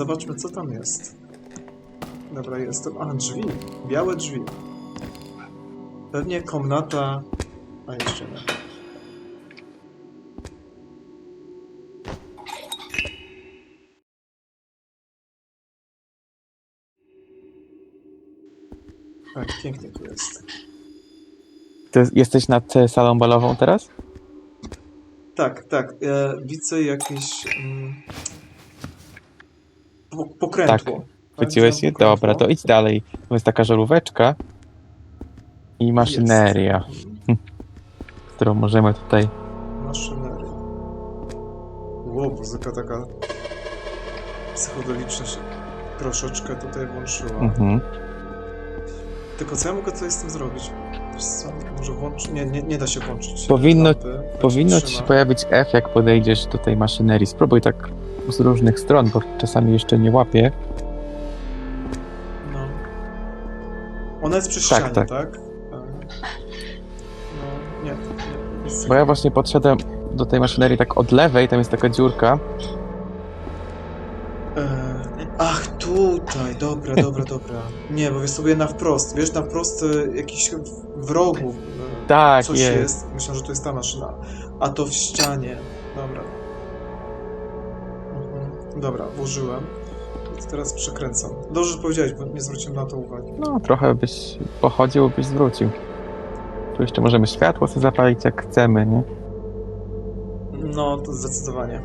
Zobaczmy, co tam jest. Dobra, jestem. A, drzwi. Białe drzwi. Pewnie komnata... A, jeszcze nie. Tak, pięknie tu jest. Ty jesteś nad e, salą balową teraz? Tak, tak. E, widzę jakieś... Mm, pokrętło. Tak. Chwyciłeś je? Dobra, to idź dalej. To jest taka żaróweczka i maszyneria, którą możemy tutaj... Maszyneria. Ło, muzyka taka psychodeliczna się troszeczkę tutaj włączyła. Mhm. Tylko co ja mogę tutaj z tym zrobić? Może włączyć? Nie, nie, nie da się włączyć. Powinno- lampy. Powinno ci się pojawić F, jak podejdziesz do tej maszynerii. Spróbuj tak z różnych stron, bo czasami jeszcze nie łapie. No. Ona jest przy Tak, ścianie, tak. tak? E, No, nie, nie. Jest Bo ja właśnie podszedłem do tej maszynerii tak od lewej, tam jest taka dziurka. E, Ach, tutaj, dobra, dobra, dobra. Nie, bo wiesz sobie na wprost, wiesz, na wprost e, jakiś w rogu e, Tak, coś jest. jest. Myślę, że to jest ta maszyna. A to w ścianie. Dobra. Dobra, włożyłem. Teraz przekręcam. Dobrze, że powiedziałeś, bo nie zwróciłem na to uwagi. No, trochę byś pochodził, byś zwrócił. Tu jeszcze możemy światło sobie zapalić jak chcemy, nie? No, to zdecydowanie.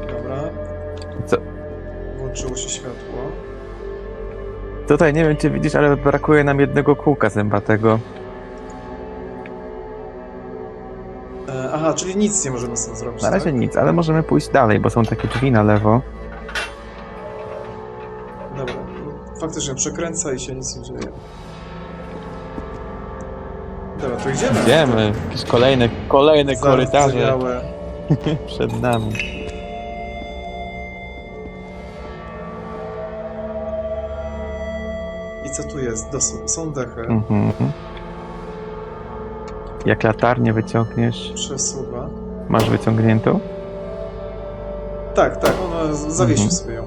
Dobra. Co? Włączyło się światło. Tutaj nie wiem, czy widzisz, ale brakuje nam jednego kółka zębatego. Czyli nic nie możemy z tym zrobić. Na razie tak? nic, ale możemy pójść dalej, bo są takie drzwi na lewo. Dobra. Faktycznie przekręca i się nic nie dzieje. Dobra, to idziemy. Idziemy, jakieś kolejne, kolejne korytarze Zardzewiałe. przed nami. I co tu jest? Dos- są dechy. Mhm. Jak latarnię wyciągniesz, Przesuwa. masz wyciągniętą? Tak, tak, ona z- zawiesi Mhm. sobie ją.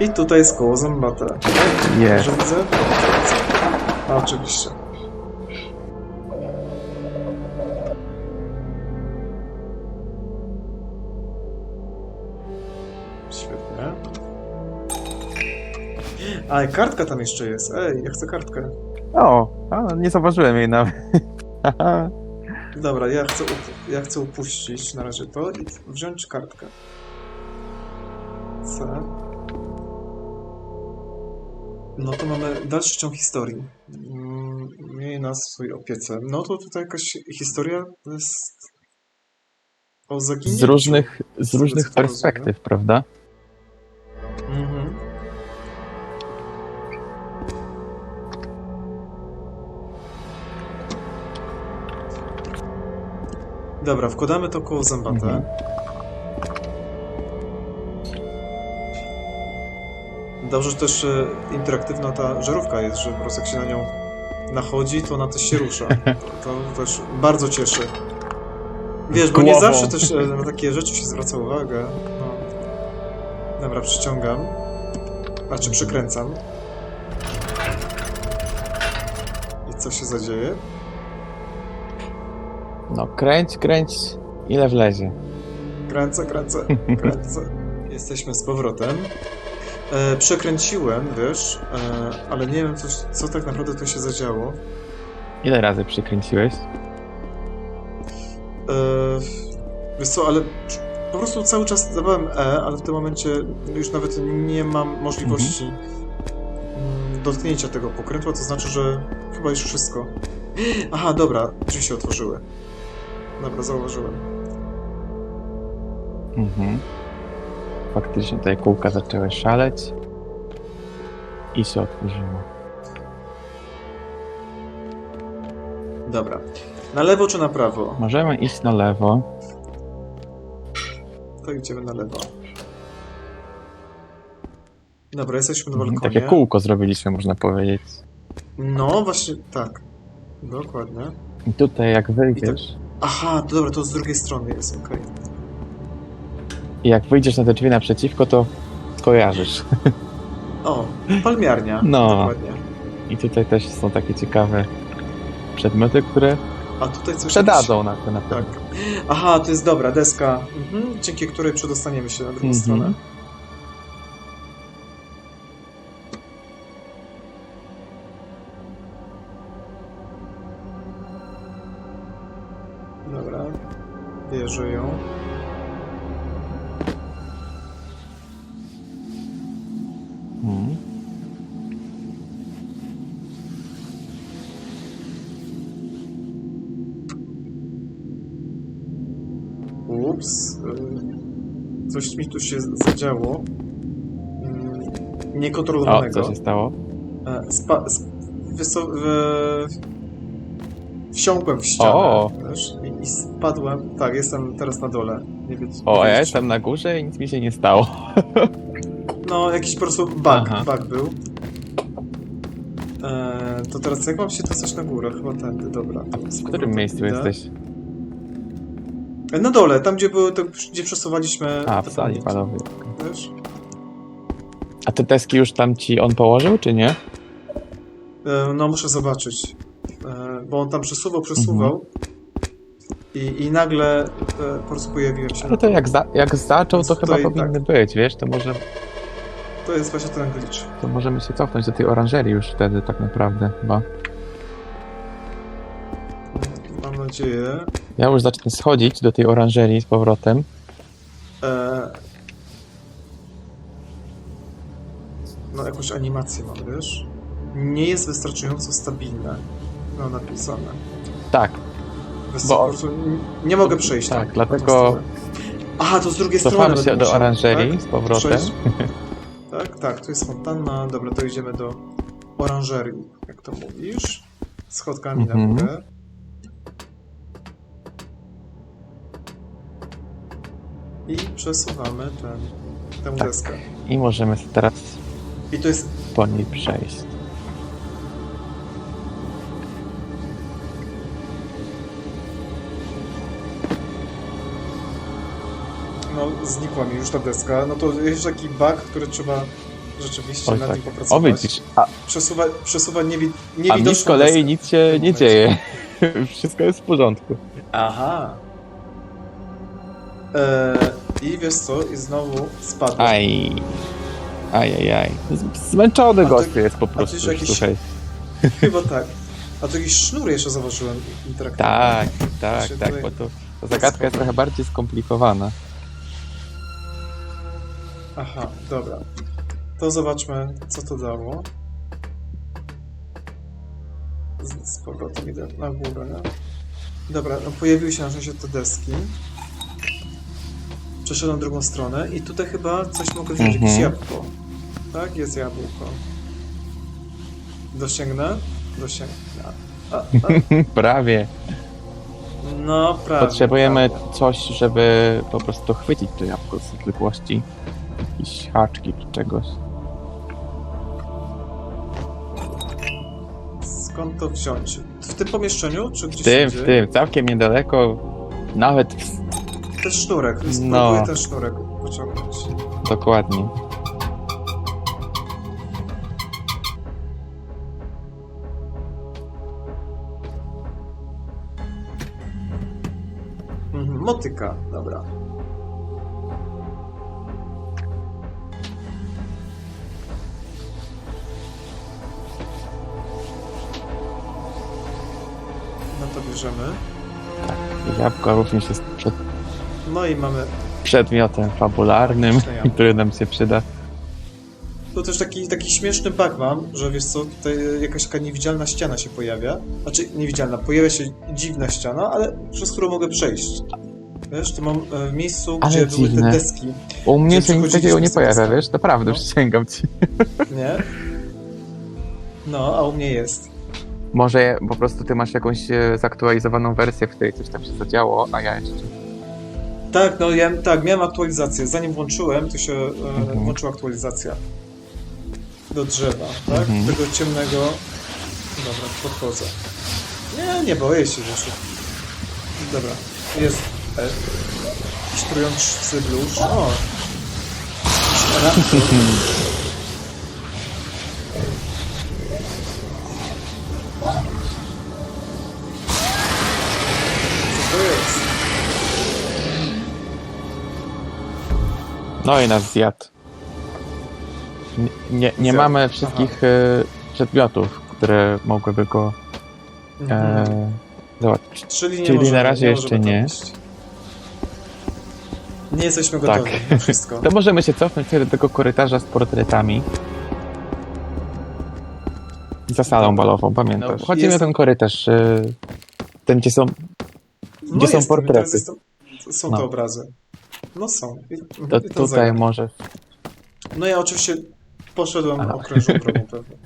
I tutaj jest koło zębate. Jest. Że widzę? A, oczywiście. Świetnie. A, i kartka tam jeszcze jest. Ej, ja chcę kartkę. O, a, nie zauważyłem jej nawet. Dobra, ja chcę, ja chcę upuścić na razie to i wziąć kartkę. C. No to mamy dalszy ciąg historii. Mm, Miej nas w swojej opiece. No to tutaj jakaś historia jest o z zaginięciu. różnych, z różnych to rozumiem. perspektyw, prawda? Dobra, wkładamy to koło zębate. Mhm. Dobrze, że też e, interaktywna ta żarówka jest, że po prostu jak się na nią nachodzi, to ona też się rusza. To też bardzo cieszy. Wiesz, bo nie Głową. zawsze też e, na takie rzeczy się zwraca uwagę. No. Dobra, przyciągam. Znaczy przykręcam. I co się zadzieje? No, kręć, kręć, ile wlezie. Kręcę, kręcę, kręcę. Jesteśmy z powrotem. E, przekręciłem, wiesz, e, ale nie wiem, co, co tak naprawdę tu się zadziało. Ile razy przykręciłeś? E, wiesz co, ale po prostu cały czas dawałem E, ale w tym momencie już nawet nie mam możliwości mm, dotknięcia tego pokrętła, to znaczy, że chyba już wszystko. Aha, dobra, drzwi się otworzyły. Dobra, zauważyłem. Mhm. Faktycznie tutaj kółka zaczęły szaleć i się otworzyło. Dobra. Na lewo czy na prawo? Możemy iść na lewo. To idziemy na lewo. Dobra, jesteśmy na Mhm, balkonie. Takie kółko zrobiliśmy, można powiedzieć. No, właśnie tak. Dokładnie. I tutaj jak wyjdziesz, Aha, to dobra, to z drugiej strony jest, okej. i jak wyjdziesz na te drzwi naprzeciwko, to kojarzysz. O, palmiarnia. No. Dokładnie. I tutaj też są takie ciekawe przedmioty, które A tutaj coś... na to na Tak. pewno. Aha, to jest dobra, deska, mhm, dzięki której przedostaniemy się na drugą Mhm. stronę. Coś mi tu się zadziało. Mm, O, Niekontrolowanego. co się stało? E, Spa, sp, wyso, w, wsiąkłem w ścianę O. i, spadłem. Tak, jestem teraz na dole. Nie wiem, O, a ja jestem na górze i nic mi się nie stało. No, jakiś po prostu bug, Aha. bug był. E, to teraz jak mam się dostać na górę? Chyba tędy, dobra. z W którym miejscu idę. jesteś? Na dole, tam gdzie były, to, gdzie przesuwaliśmy A, w sali palowej. Wiesz? A te deski już tam ci on położył, czy nie? E, No, muszę zobaczyć. E, Bo on tam przesuwał, przesuwał. I, I nagle e, po prostu pojawiłem się. Ale na to jak, za, jak zaczął, to Więc chyba tutaj powinny być, wiesz? To, może, To jest właśnie ten glitch. to możemy się cofnąć do tej oranżerii już wtedy tak naprawdę chyba. Mam nadzieję. Ja już zacznę schodzić do tej oranżerii z powrotem. E... No, jakąś animację mam, wiesz? Nie jest wystarczająco stabilne. No, napisane. Tak, Bo- prostu nie mogę przejść tak, tą dlatego. Aha, to z drugiej strony się będę do oranżerii tak? z powrotem. Przejść. Tak, tak, tu jest fontanna. Dobra, to idziemy do oranżerii, jak to mówisz. Schodkami na Mhm. górę. I przesuwamy ten, tę Tak. deskę. I możemy teraz I to jest po niej przejść. No, znikła mi już ta deska. No to jest taki bug, który trzeba rzeczywiście Oj, nad tak. nim O popracować. widzisz, a, Przesuwa, przesuwa niewi a mi niewidoczną z kolei deskę. nic się nie dzieje. Wszystko jest w porządku. Aha. Eee, I wiesz co? I znowu spadłem. Aj. Aj, aj, aj. Z- Zmęczony A ty- gościu jest po ty prostu, jakiś- słuchaj. Chyba tak. A to jakiś sznur jeszcze zauważyłem interaktywny. Tak, tak, tak, tutaj- bo to, to zagadka jest trochę bardziej skomplikowana. Aha, dobra. To zobaczmy, co to dało. Z, z powrotem idę na górę. Dobra, no pojawiły się na szczęście te deski. Przeszedłem drugą stronę i tutaj chyba coś mogę wziąć, jakieś Mhm. jabłko. Tak, jest jabłko. Dosięgnę? Dosięgnę. A, a, Prawie. no, prawie. Potrzebujemy prawie. coś, żeby po prostu chwycić to jabłko z odległości. Jakieś haczki czy czegoś. Skąd to wziąć? W tym pomieszczeniu, czy W gdzieś tym, indziej? w tym, całkiem niedaleko, nawet w... Ten sznurek, No. spróbuję ten sznurek pociągnąć. dokładnie. Mhm, motyka, dobra. No to bierzemy. Jabłko również jest przed, No i mamy przedmiotem fabularnym, który nam się przyda. Tu też taki, taki śmieszny bug mam, że wiesz co, tutaj jakaś taka niewidzialna ściana się pojawia. Znaczy, niewidzialna, pojawia się dziwna ściana, ale przez którą mogę przejść. Wiesz, to mam e, w miejscu, Ale gdzie były te dziwne. deski, U mnie się nic takiego nie pojawia, wiesz? Naprawdę, No. przysięgam ci. nie? No, a u mnie jest. Może po prostu ty masz jakąś e, zaktualizowaną wersję, w której coś tam się zadziało, a ja jeszcze... Tak, no ja tak, miałem aktualizację. Zanim włączyłem, to się e, Mhm. włączyła aktualizacja. Do drzewa, tak? Mhm. Tego ciemnego. Dobra, podchodzę. Nie, nie boję się rzeczy. Dobra, jest e, jakiś trujący blusz. O! Raptor. No i nas zjadł. Nie, nie, nie Zjadł. mamy wszystkich e, przedmiotów, które mogłyby go Mhm. e, załatwić. Czyli, nie czyli możemy, na razie nie jeszcze możemy nie. Nie jesteśmy Tak. gotowi na wszystko. To możemy się cofnąć sobie do tego korytarza z portretami. Za salą balową, pamiętasz? No, Chodzimy jest- ten korytarz, e, ten gdzie są... No Gdzie są jestem, portrety? teraz Jestem, są No. te obrazy. No są. I, To i ten tutaj zegar. może... No ja oczywiście poszedłem okrężną drogą pewnie.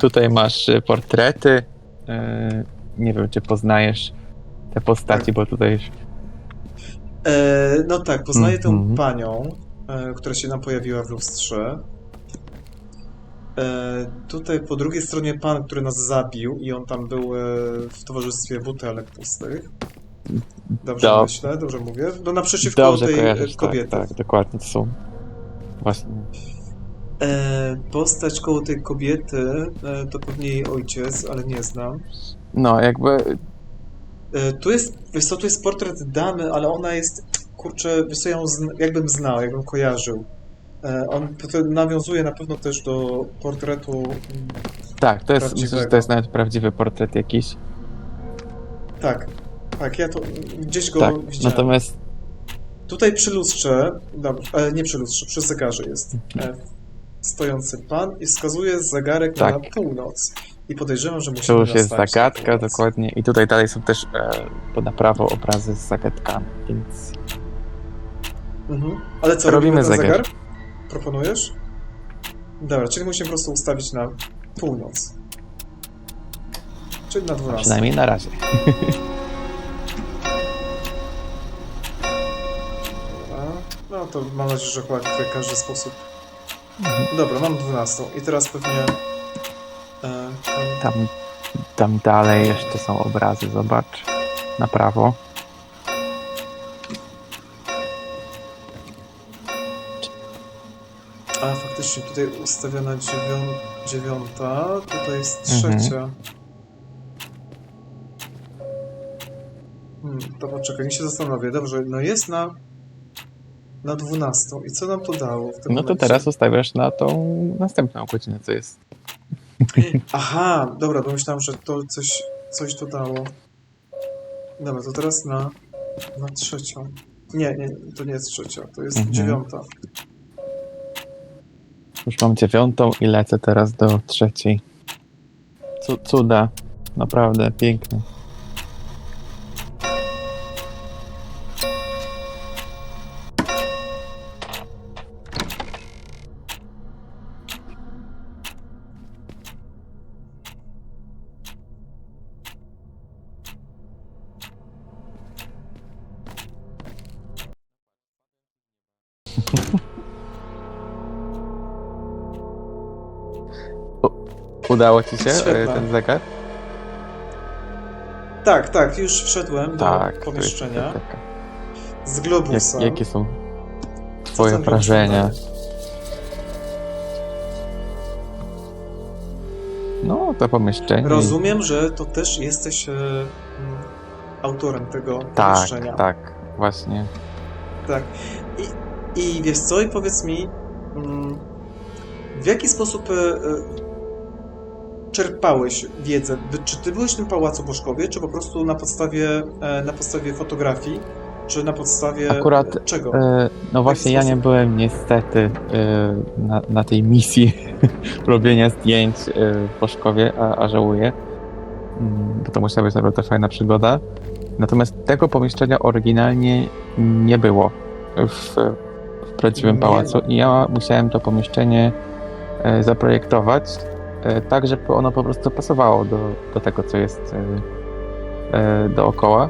Tutaj masz e, portrety. E, nie wiem, czy poznajesz te postaci, Tak. bo tutaj... E, no tak, poznaję Mhm. tę panią, e, która się nam pojawiła w lustrze. E, tutaj po drugiej stronie pan, który nas zabił i on tam był e, w towarzystwie butelek pustych. Dobrze Dob- myślę, dobrze mówię. No naprzeciwko Dobrze tej e, kojarzysz, kobiety. tak, tak, dokładnie, to są... Właśnie... E, postać koło tej kobiety e, to pewnie jej ojciec, ale nie znam. No, jakby E, Tu jest, wiesz co, tu jest portret damy, ale ona jest, kurczę, wiesz co, ja ją zna, jakbym znał, jakbym kojarzył. E, On to nawiązuje na pewno też do portretu. mm, Tak, to jest, myślę, że Prawdziwego. to jest nawet prawdziwy portret jakiś. Tak, tak, ja to gdzieś go tak, widziałem. natomiast Tutaj przy lustrze, dobrze, e, nie przy lustrze, przy zegarze jest e, stojący pan i wskazuje zegarek Tak. na północ. I podejrzewam, że musimy już jest zagadka, dokładnie. I tutaj dalej są też e, na prawo obrazy z zagadkami, więc Mhm. Ale co, Robimy robimy zegar? Proponujesz? Dobra, czyli musimy po prostu ustawić na północ. Czyli na 12. przynajmniej na razie. to mam nadzieję, że chyba tutaj każdy sposób. Mhm. Dobra, mam 12. I teraz pewnie. E, tam- Tam, dalej jeszcze są obrazy, zobacz. Na prawo. a faktycznie tutaj ustawiona dziewią, dziewiąta, tutaj jest Mhm. trzecia. Hmm, to poczekaj, mi się zastanowię. Dobrze, no jest na. Na 12. I co nam to dało w tym No to momencie? teraz ustawiasz na tą następną godzinę, co jest. Aha, dobra, bo myślałem, że to coś, coś to dało. Dobra, to teraz na, na trzecią. Nie, nie, to nie jest trzecia, to jest Mhm. dziewiąta. Już mam dziewiątą i lecę teraz do trzeciej. Cu- cuda. Naprawdę piękne. Udało ci się Świetne. ten zegar? Tak, tak, już wszedłem do Tak. jest pomieszczenia z Jak, globusa. jakie są twoje wrażenia? No, to pomieszczenie. Rozumiem, że to też jesteś e, mm, autorem tego Tak, pomieszczenia. tak, właśnie. Tak. I, I wiesz co, i powiedz mi, mm, w jaki sposób e, e, czerpałeś wiedzę? Czy ty byłeś w tym Pałacu Bożkowie, czy po prostu na podstawie, e, na podstawie fotografii, czy na podstawie Akurat, czego? E, no właśnie, ja nie byłem niestety e, na, na tej misji robienia zdjęć e, w Boszkowie, a, a żałuję, Mm, bo to musiała być naprawdę fajna przygoda. Natomiast tego pomieszczenia oryginalnie nie było w, w prawdziwym Nie pałacu i ja musiałem to pomieszczenie e, zaprojektować tak, żeby ono po prostu pasowało do, do tego, co jest e, e, dookoła.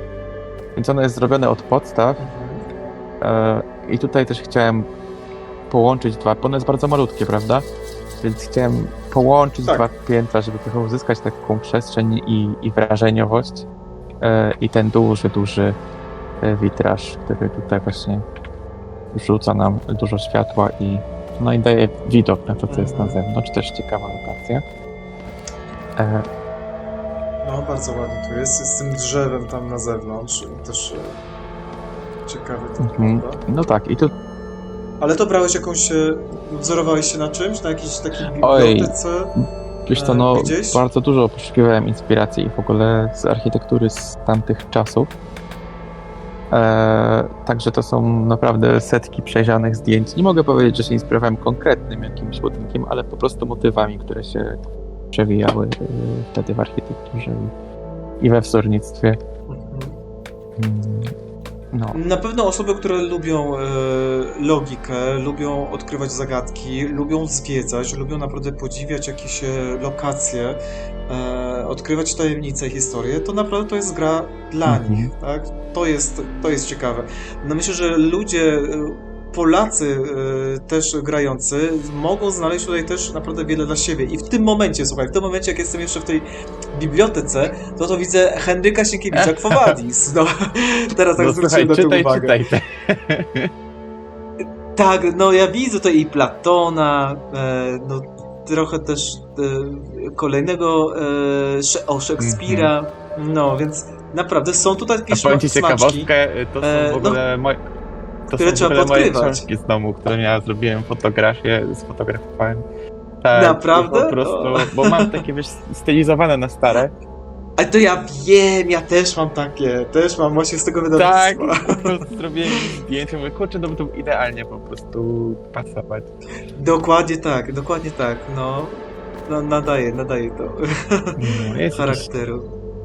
Więc ono jest zrobione od podstaw. E, I tutaj też chciałem połączyć dwa, bo ono jest bardzo malutkie, prawda? Więc chciałem połączyć Tak. dwa piętra, żeby trochę uzyskać taką przestrzeń i, i wrażeniowość. E, I ten duży, duży e, witraż, który tutaj właśnie rzuca nam dużo światła i, no i daje widok na to, co jest na zewnątrz. Też ciekawa lokacja. E, No, bardzo ładnie tu jest, z tym drzewem tam na zewnątrz. Też e, ciekawe to mhm. No tak, i tu Ale to brałeś jakąś, e, wzorowałeś się na czymś? Na jakiejś takiej bibliotece? Wiesz co, E, no gdzieś? bardzo dużo poszukiwałem inspiracji w ogóle z architektury z tamtych czasów. E, także to są naprawdę setki przejrzanych zdjęć. Nie mogę powiedzieć, że się inspirowałem konkretnym jakimś budynkiem, ale po prostu motywami, które się przewijały e, wtedy w architekturze i, i we wzornictwie. Mhm. No. Na pewno osoby, które lubią e, logikę, lubią odkrywać zagadki, lubią zwiedzać, lubią naprawdę podziwiać jakieś e, lokacje, e, odkrywać tajemnice, historie, to naprawdę to jest gra dla Mhm. nich, tak? To jest, to jest ciekawe. No myślę, że ludzie, e, Polacy e, też grający, mogą znaleźć tutaj też naprawdę wiele dla siebie. I w tym momencie, słuchaj, w tym momencie, jak jestem jeszcze w tej bibliotece, to to widzę Henryka Sienkiewicza Quo Vadis. No, teraz tak No, zwróciłem na to uwagę. czytaj. Te. Tak, no ja widzę tutaj i Platona, e, no trochę też e, kolejnego o Szekspira, no więc naprawdę są tutaj A jakieś powiem ci ciekawostkę, to są w ogóle moje... To które są w trzeba ogóle moje podkrywać. książki z domu, które ja zrobiłem fotografię, sfotografowałem. Tak, Naprawdę? Po prostu, O. bo mam takie, wiesz, stylizowane na stare. A to ja wiem, ja też mam takie, też mam właśnie z tego Tak, wydawnictwa. po prostu zrobiłem zdjęcie, mówię, kurczę, no bo to idealnie po prostu pasować. Dokładnie tak, dokładnie tak, no. no nadaje, nadaje to No, jest charakteru.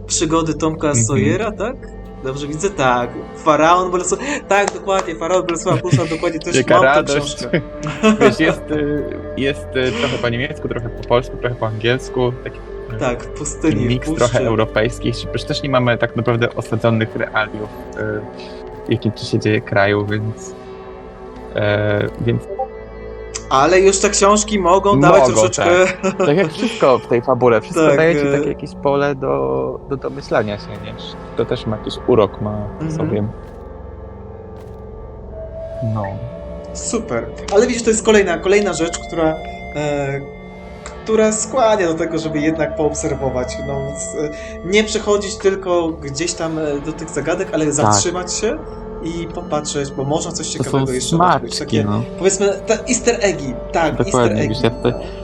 Przygody Tomka Mhm. Sawyera, tak? Dobrze widzę? Tak. Faraon Bolesław... Tak, dokładnie, Faraon Bolesława Prusza, dokładnie też Jaka mam tę radość. książkę. Wiesz, jest, y, jest y, trochę po niemiecku, trochę po polsku, trochę po angielsku. Taki Tak, w pustyni, miks trochę europejskich. Przecież też nie mamy tak naprawdę osadzonych realiów, y, w jakim tu się dzieje kraju, więc... E, więc Ale już te książki mogą dawać Mogą, troszeczkę... tak jak wszystko w tej fabule, wszystko Tak, daje ci e- takie jakieś pole do, do domyślania się, nie? To też ma jakiś urok ma Mhm. sobie. No. Super. Ale widzisz, to jest kolejna, kolejna rzecz, która... E, która skłania do tego, żeby jednak poobserwować. No, e, nie przechodzić tylko gdzieś tam e, do tych zagadek, ale zatrzymać się i popatrzeć, bo można coś Tak. Ciekawego jeszcze odkryć. smaczki, Takie, no. powiedzmy, te easter eggi. Tak, Dokładnie, easter eggi. tutaj-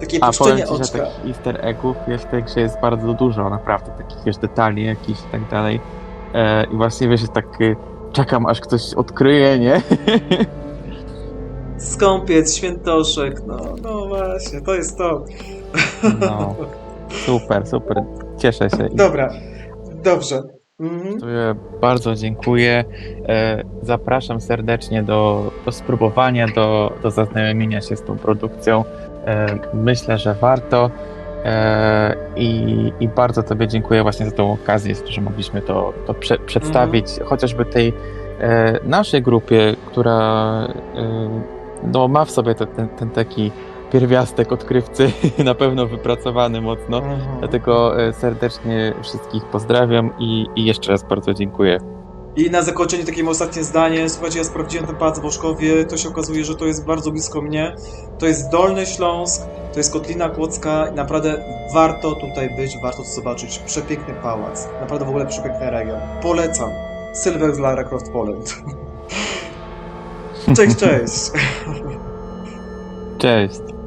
Takie A powiem ci, że takich easter eggów jest w tej grze jest bardzo dużo, naprawdę, takich wiesz, detali jakichś i tak dalej. E, I właśnie wiesz, tak, y, czekam aż ktoś odkryje, nie? Skąpiec, świętoszek, no, no właśnie, to jest to. No. Super, super, cieszę się. Dobra, dobrze. Mhm. Bardzo dziękuję. E, Zapraszam serdecznie do, do spróbowania, do, do zaznajomienia się z tą produkcją. E, Myślę, że warto. E, I, I bardzo Tobie dziękuję właśnie za tą okazję, że mogliśmy to, to prze, przedstawić, chociażby tej naszej grupie, która no, ma w sobie te, ten, ten taki pierwiastek odkrywcy na pewno wypracowany mocno. Mhm. Dlatego e, serdecznie wszystkich pozdrawiam i, i jeszcze raz bardzo dziękuję. I na zakończenie takie moje ostatnie zdanie. Słuchajcie, ja sprawdziłem ten pałac w Boszkowie. To się okazuje, że to jest bardzo blisko mnie. To jest Dolny Śląsk, to jest Kotlina Kłodzka. i Naprawdę warto tutaj być, warto to zobaczyć. Przepiękny pałac. Naprawdę w ogóle przepiękny region. Polecam. Silver z Lara Croft Poland. Cześć, cześć. Cześć!